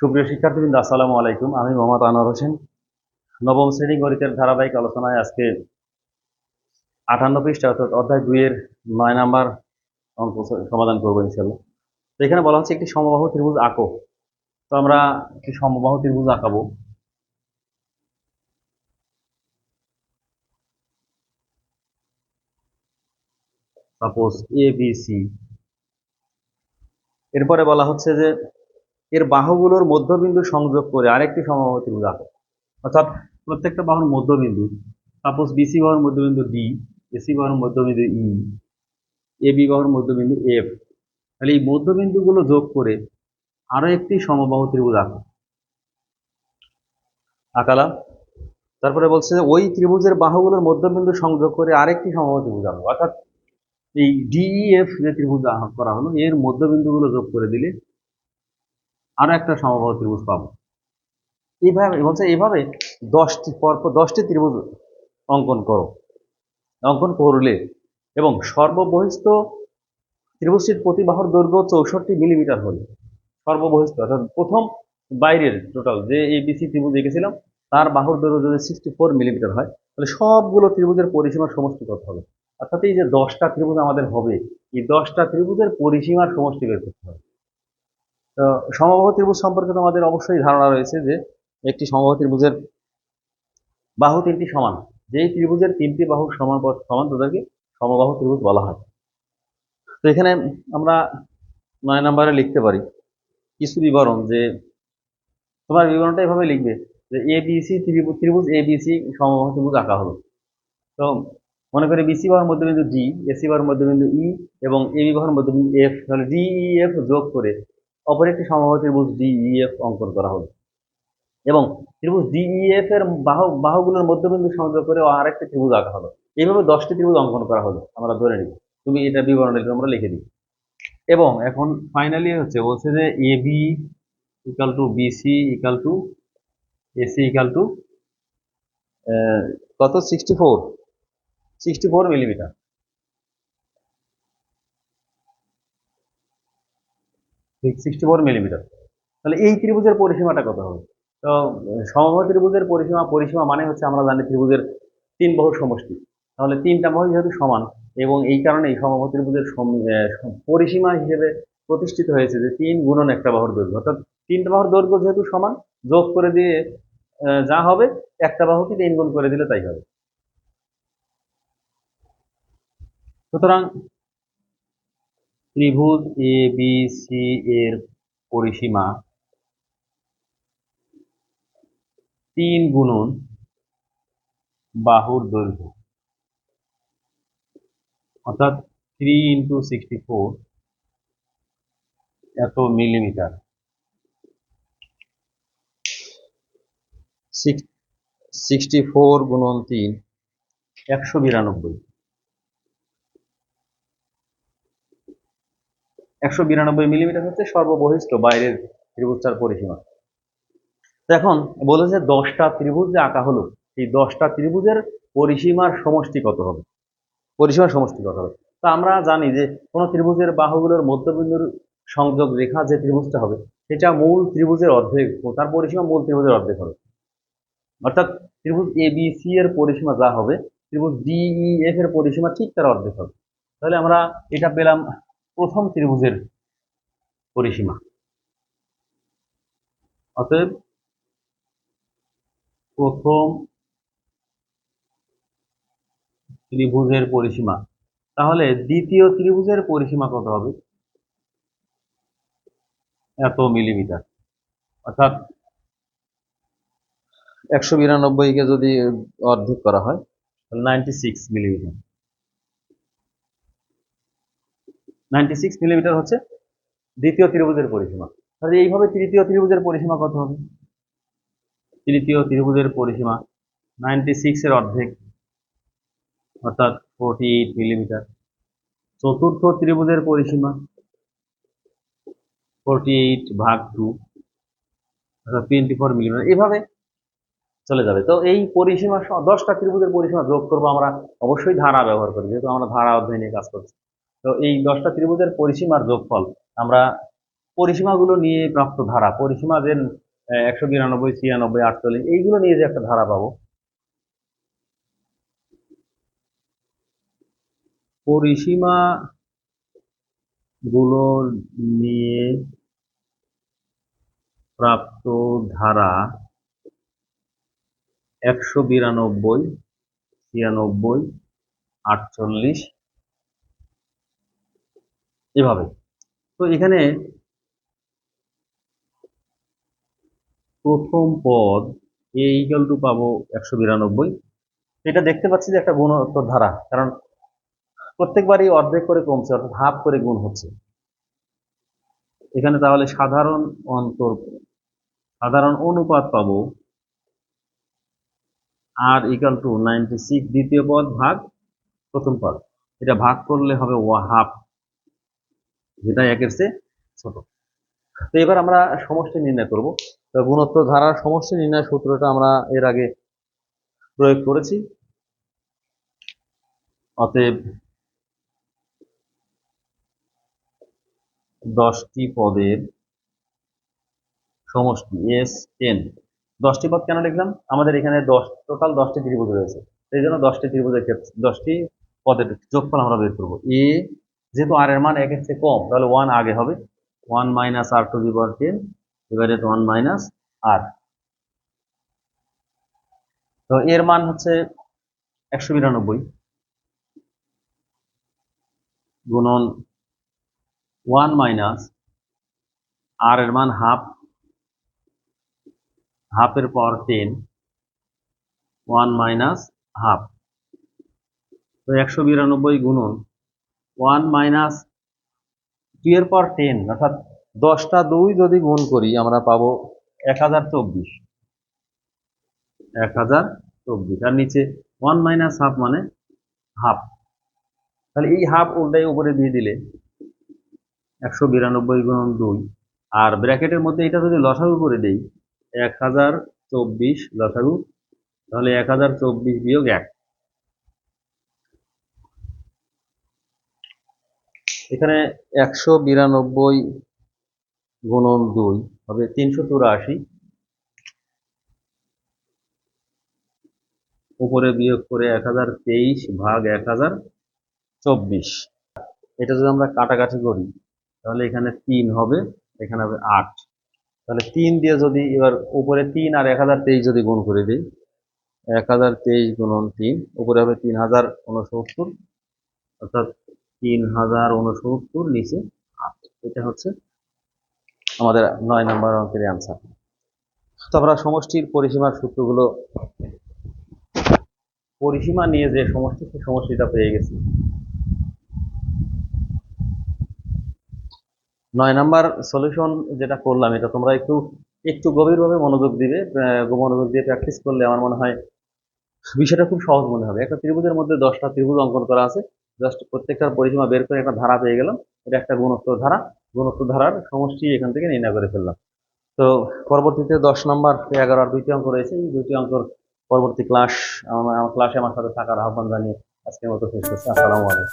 সুপ্রিয় শিক্ষার্থীবৃন্দ, আসসালামু আলাইকুম। আমি মোহাম্মদ আনোয়ার হোসেন। নবম শ্রেণি গণিতের ধারাবাহিক আলোচনায় আজকে আটান্ন পৃষ্ঠা, অর্থাৎ অধ্যায় দুইয়ের নয় নাম্বার অঙ্ক সমাধান করব ইনশাল্লাহ তো এখানে বলা হচ্ছে একটি সমবাহু ত্রিভুজ আঁকো। তো আমরা একটি সমবাহু ত্রিভুজ আঁকাবো। Suppose A, B, C. এরপরে বলা হচ্ছে যে এর বাহুগুলোর মধ্যবিন্দু সংযোগ করে আরেকটি সমবাহু আঁকো। অর্থাৎ প্রত্যেকটা বাহুর মধ্যবিন্দু, সাপোজ বিসি বাহুর মধ্যবিন্দু ডি এসি বাহুর মধ্যবিন্দু ই এ বি বাহুর মধ্যবিন্দু এফ তাহলে এই মধ্যবিন্দুগুলো যোগ করে আরও একটি সমবাহু ত্রিভুজ আঁকো। আঁকালা তারপরে বলছে যে ওই ত্রিভুজের বাহুগুলোর মধ্যবিন্দু সংযোগ করে আরেকটি সমবাহু ত্রিভুজ আঁকো। অর্থাৎ এই ডিইএফ যে ত্রিভুজ করা হলো, এর মধ্যবিন্দুগুলো যোগ করে দিলে আরও একটা সমবাহু ত্রিভুজ পাবো। এইভাবে বলছে এইভাবে দশটি পরপর, দশটি ত্রিভুজ অঙ্কন করো। অঙ্কন করলে এবং সর্ববহিস্থ ত্রিভুজটির প্রতি বাহুর দৈর্ঘ্য চৌষট্টি মিলিমিটার হলে, সর্ববহিস্থ, অর্থাৎ প্রথম বাইরের টোটাল যে এবিসি ত্রিভুজ এঁকেছিলাম তার বাহুর দৈর্ঘ্য যদি সিক্সটি ফোর মিলিমিটার হয়, তাহলে সবগুলো ত্রিভুজের পরিসীমার সমষ্টি কত হবে। অর্থাৎ এই যে দশটা ত্রিভুজ আমাদের হবে, এই দশটা ত্রিভুজের পরিসীমার সমষ্টি বের করতে হবে। তো সমবাহু ত্রিভুজ সম্পর্কে তোমাদের অবশ্যই ধারণা রয়েছে যে একটি সমবাহু ত্রিভুজের বাহু তিনটি সমান। যেই ত্রিভুজের তিনটি বাহু সমান সমান, তাদেরকে সমবাহ ত্রিভুজ বলা হয়। তো এখানে আমরা নয় নম্বরে লিখতে পারি কিছু বিবরণ যে তোমার বিবরণটা এভাবে লিখবে যে এ বিসি ত্রিভুজ ত্রিভুজ এ বিসি সমবাহ ত্রিভুজ আঁকা হলো। তো মনে করি বিসি বাহুর মধ্যবিন্দু ডি এসি বাহুর মধ্যবিন্দু ই এবং এ বি বাহুর মধ্যবিন্দু এফ তাহলে ডি ই এফ যোগ করে অপর একটি সমবাহু ত্রিভুজ ডি ই এফ অঙ্কন করা হলো। এবং ত্রিভুজ ডিইএফ এর বাহু, বাহুগুলোর মধ্যবিন্দু সংযোগ করে আরেকটি ত্রিভুজ আঁকা হলো। এইভাবে দশটি ত্রিভুজ অঙ্কন করা হলো। আমরা ধরে নিই, তুমি এটা বিবরণ আমরা লিখে দিই। এবং এখন ফাইনালি হচ্ছে বলছে যে A B equal to BC equal to AC equal to কত sixty four sixty four millimetre sixty four millimetre তাহলে এই ত্রিভুজের পরিসীমাটা কত হবে? তো সমবাহু ত্রিভুজের পরিসীমা পরিসীমা মানে হচ্ছে আমরা জানি ত্রিভুজের তিন বাহুর সমষ্টি। তাহলে তিনটা বাহু যেহেতু সমান, এবং এই কারণেই সমবাহু ত্রিভুজের পরিসীমা হিসেবে প্রতিষ্ঠিত হয়েছে যে তিন গুণন একটা বাহুর দৈর্ঘ্য। অর্থাৎ তিনটা বাহুর দৈর্ঘ্য যেহেতু সমান, যোগ করে দিয়ে যা হবে, একটা বাহুকে তিন গুণ করে দিলে তাই হবে। সুতরাং ত্রিভুজ এ বি সি এর পরিসীমা তিন গুণন বাহুর দৈর্ঘ্য। অর্থাৎ থ্রি ইন্টু সিক্সটি ফোর এত মিলিমিটার সিক্সটি ফোর গুণন তিন, একশো বিরানব্বই। একশো বিরানব্বই মিলিমিটার হচ্ছে সর্ববহিষ্ঠ বাইরের ত্রিভুজটার পরিসীমা। এখন বলেছে দশটা ত্রিভুজ যে আঁকা হলো, এই দশটা ত্রিভুজের পরিসীমার সমষ্টি কত হবে? পরিসীমার সমষ্টি কত হবে? তো আমরা জানি যে কোনো ত্রিভুজের বাহুগুলোর মধ্যবিন্দুর সংযোগ রেখা যে ত্রিভুজটা হবে, সেটা মূল ত্রিভুজের অর্ধেক তার পরিসীমা মূল ত্রিভুজের অর্ধেক হবে। অর্থাৎ ত্রিভুজ এ বি সি এর পরিসীমা যা হবে, ত্রিভুজ ডি এফ এর পরিসীমা ঠিক তার অর্ধেক হবে। তাহলে আমরা এটা পেলাম প্রথম ত্রিভুজের পরিসীমা। অতএব প্রথম ত্রিভুজের পরিসীমা। তাহলে দ্বিতীয় ত্রিভুজের পরিসীমা কত হবে? এত মিলিমিটার। অর্থাৎ একশো বিরানব্বইকে যদি অর্ধেক করা হয় ninety six millimetre. Ninety six millimetre হচ্ছে দ্বিতীয় ত্রিভুজের পরিসীমা। তাহলে এইভাবে তৃতীয় ত্রিভুজের পরিসীমা কত হবে? তৃতীয় ত্রিভুজের পরিসীমা নাইনটি সিক্স এর অর্ধেক, অর্থাৎ ফোরটি এইট মিলিমিটার চতুর্থ ত্রিভুজের পরিসীমা ফোরটি এইট ভাগ টু অর্থাৎ টোয়েন্টি ফোর মিলিমিটার এভাবে চলে যাবে। তো এই পরিসীমা দশটা ত্রিভুজের পরিসীমা যোগ করব আমরা। অবশ্যই ধারা ব্যবহার করি, যেহেতু আমরা ধারা অধ্যায় নিয়ে কাজ করছি। তো এই দশটা ত্রিভুজের পরিসীমার যোগফল, আমরা পরিসীমাগুলো নিয়ে প্রাপ্ত ধারা, পরিসীমা যে একশো বিরানব্বই ছিয়ানব্বই, আটচল্লিশ, এইগুলো নিয়ে যে একটা ধারা পাবো। পরিসীমা গুলো নিয়ে প্রাপ্ত ধারা একশো বিরানব্বই, ছিয়ানব্বই, আটচল্লিশ এভাবে। তো এখানে প্রথম পদ এ ইকাল টু পাবো একশো বিরানব্বই। এটা দেখতে পাচ্ছি যে একটা গুণোত্তর ধারা, কারণ প্রত্যেকবারই অর্ধেক করে কমছে, অর্থাৎ হাফ করে গুণ হচ্ছে। এখানে তাহলে সাধারণ অন্তর, সাধারণ অনুপাত পাবো r equal to ninety six দ্বিতীয় পদ ভাগ প্রথম পদ। এটা ভাগ করলে হবে ওয়া হাফ যেটা একের চেয়ে ছোট। তো এবার আমরা সমষ্টি নির্ণয় করব। তো গুণোত্তর ধারার সমষ্টি নির্ণয় সূত্রটা আমরা এর আগে প্রয়োগ করেছি। অতএব দশটি পদের সমষ্টি, এস টেন দশটি পদ কেন লিখলাম? আমাদের এখানে দশ, টোটাল দশটি ত্রিভুজ রয়েছে। সেই জন্য দশটি ত্রিভুজের ক্ষেত্রে, দশটি পদের যোগফল আমরা বের করব। এ যেহেতু আর এর মান একের চেয়ে কম, তাহলে ওয়ান আগে হবে। One minus r to the power ten divided one minus r তো এর মান হচ্ছে একশো বিরানব্বই গুণন ওয়ান মাইনাস আর এর মান হাফ হাফের power ten one minus half তো একশো বিরানব্বই গুণন ওয়ান মাইনাস এর পর টেন, অর্থাৎ দশটা দুই যদি গুণ করি, আমরা পাবো এক হাজার চব্বিশ। এক হাজার চব্বিশ, আর নিচে ওয়ান মাইনাস হাফ মানে হাফ। তাহলে এই হাফ উল্টাই উপরে দিয়ে দিলে একশো বিরানব্বই গুণ দুই। আর ব্র্যাকেটের মধ্যে এটা যদি লসাগু করে দেই, এক হাজার চব্বিশ লসাগু, তাহলে এক হাজার চব্বিশ বিয়োগ এক। এখানে একশো বিরানব্বই গুণন দুই হবে তিনশো চুরাশি। উপরে বিয়োগ করে এক হাজার তেইশ ভাগ এক হাজার চব্বিশ। এটা যদি আমরা কাটাকাটি করি, তাহলে এখানে তিন হবে, এখানে হবে আট। তাহলে তিন দিয়ে যদি এবার উপরে তিন আর এক হাজার তেইশ যদি গুণ করে দিই এক হাজার তেইশ গুণন তিন, উপরে হবে তিন হাজার উনসত্তর অর্থাৎ তিন হাজার উনসত্তর নিচে এটা হচ্ছে আমাদের নয় নম্বর অঙ্কের অ্যান্সার তো আমরা সমষ্টির পরিসীমার সূত্রগুলো, পরিসীমা নিয়ে যে সমষ্টি, সেই সমষ্টিটা পেয়ে গেছি। নয় নাম্বার সলিউশন যেটা করলাম, এটা তোমরা একটু একটু গভীরভাবে মনোযোগ দিবে মনোযোগ দিয়ে প্র্যাকটিস করলে আমার মনে হয় বিষয়টা খুব সহজ মনে হবে। একটা ত্রিভুজের মধ্যে দশটা ত্রিভুজ অঙ্কন করা আছে। জাস্ট প্রত্যেকটার পরিসীমা বের করে একটা ধারা পেয়ে গেলাম। এটা একটা গুণোত্তর ধারা। গুণোত্তর ধারার সমষ্টি এখান থেকে নির্ণয় করে ফেললাম। তো পরবর্তীতে দশ নম্বর, এগারো আর দুইটি অঙ্ক রয়েছে। এই দুইটি অঙ্কর পরবর্তী ক্লাস আমার ক্লাসে আমার সাথে থাকার আহ্বান জানিয়ে আজকের মতো শেষ করছি। আসসালামু আলাইকুম।